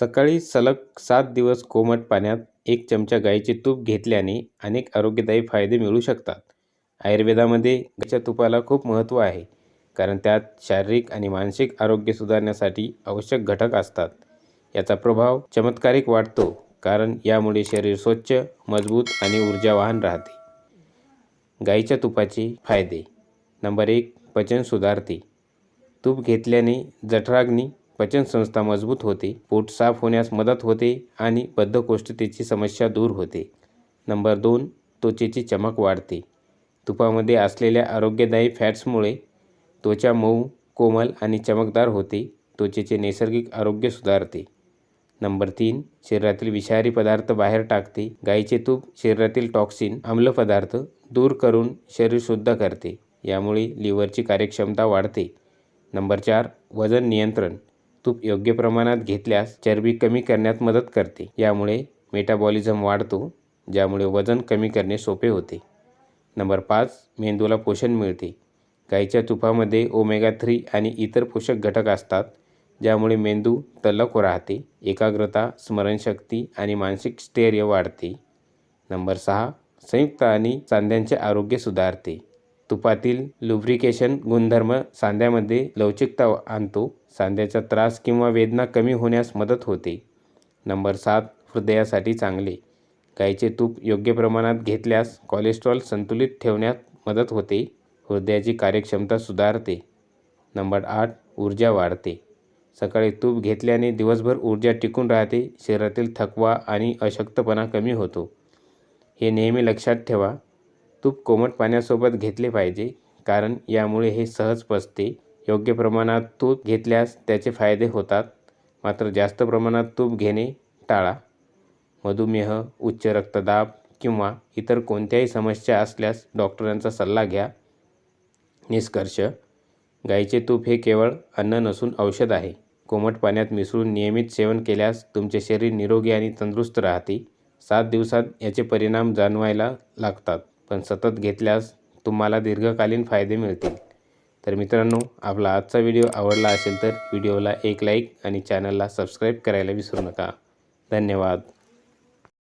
सकाळी सलग सात दिवस कोमट पाण्यात एक चमचा गाईचे तूप घेतल्याने अनेक आरोग्यदायी फायदे मिळू शकतात. आयुर्वेदामध्ये गाईच्या तुपाला खूप महत्त्व आहे कारण त्यात शारीरिक आणि मानसिक आरोग्य सुधारण्यासाठी आवश्यक घटक असतात. याचा प्रभाव चमत्कारिक वाढतो कारण यामुळे शरीर स्वच्छ मजबूत आणि ऊर्जावान राहते. गाईच्या तुपाचे फायदे. नंबर एक पचन सुधारते. तूप घेतल्याने जठराग्नी पचनसंस्था मजबूत होते पोट साफ होण्यास मदत होते आणि बद्धकोष्ठतेची समस्या दूर होते. नंबर दोन त्वचेची चमक वाढते. तुपामध्ये असलेल्या आरोग्यदायी फॅट्समुळे त्वचा मऊ कोमल आणि चमकदार होते. त्वचेचे नैसर्गिक आरोग्य सुधारते. नंबर तीन शरीरातील विषारी पदार्थ बाहेर टाकते. गाईचे तूप शरीरातील टॉक्सिन आम्ल पदार्थ दूर करून शरीर शुद्ध करते. यामुळे लिव्हरची कार्यक्षमता वाढते. नंबर चार वजन नियंत्रण. तूप योग्य प्रमाणात घेतल्यास चरबी कमी करण्यात मदत करते. यामुळे मेटाबॉलिझम वाढतो ज्यामुळे वजन कमी करणे सोपे होते. नंबर पाच मेंदूला पोषण मिळते. गाईच्या तुपामध्ये ओमेगा थ्री आणि इतर पोषक घटक असतात ज्यामुळे मेंदू तल्लख राहते एकाग्रता स्मरणशक्ती आणि मानसिक स्थैर्य वाढते. नंबर सहा संयुक्त आणि चांद्यांचे आरोग्य सुधारते. तुपातील लुब्रिकेशन गुणधर्म सांध्यामध्ये लवचिकता आणतो. सांध्याचा त्रास किंवा वेदना कमी होण्यास मदत होते. नंबर सात हृदयासाठी चांगले. गाईचे तूप योग्य प्रमाणात घेतल्यास कोलेस्ट्रॉल संतुलित ठेवण्यात मदत होते. हृदयाची कार्यक्षमता सुधारते. नंबर आठ ऊर्जा वाढते. सकाळी तूप घेतल्याने दिवसभर ऊर्जा टिकून राहते. शरीरातील थकवा आणि अशक्तपणा कमी होतो. हे नेहमी लक्षात ठेवा. तूप कोमट पाण्यासोबत घेतले पाहिजे कारण यामुळे हे सहज पचते. योग्य प्रमाणात तूप घेतल्यास त्याचे फायदे होतात. मात्र जास्त प्रमाणात तूप घेणे टाळा. मधुमेह उच्च रक्तदाब किंवा इतर कोणत्याही समस्या असल्यास डॉक्टरांचा सल्ला घ्या. निष्कर्ष गाईचे तूप हे केवळ अन्न नसून औषध आहे. कोमट पाण्यात मिसळून नियमित सेवन केल्यास तुमचे शरीर निरोगी आणि तंदुरुस्त राहते. सात दिवसात याचे परिणाम जाणवायला लागतात. पण सतत घेतल्यास तुम्हाला दीर्घकालीन फायदे मिळतील. तर मित्रांनो आपला आजचा व्हिडिओ आवडला असेल तर व्हिडिओला एक लाईक आणि चॅनलला सबस्क्राईब करायला विसरू नका. धन्यवाद.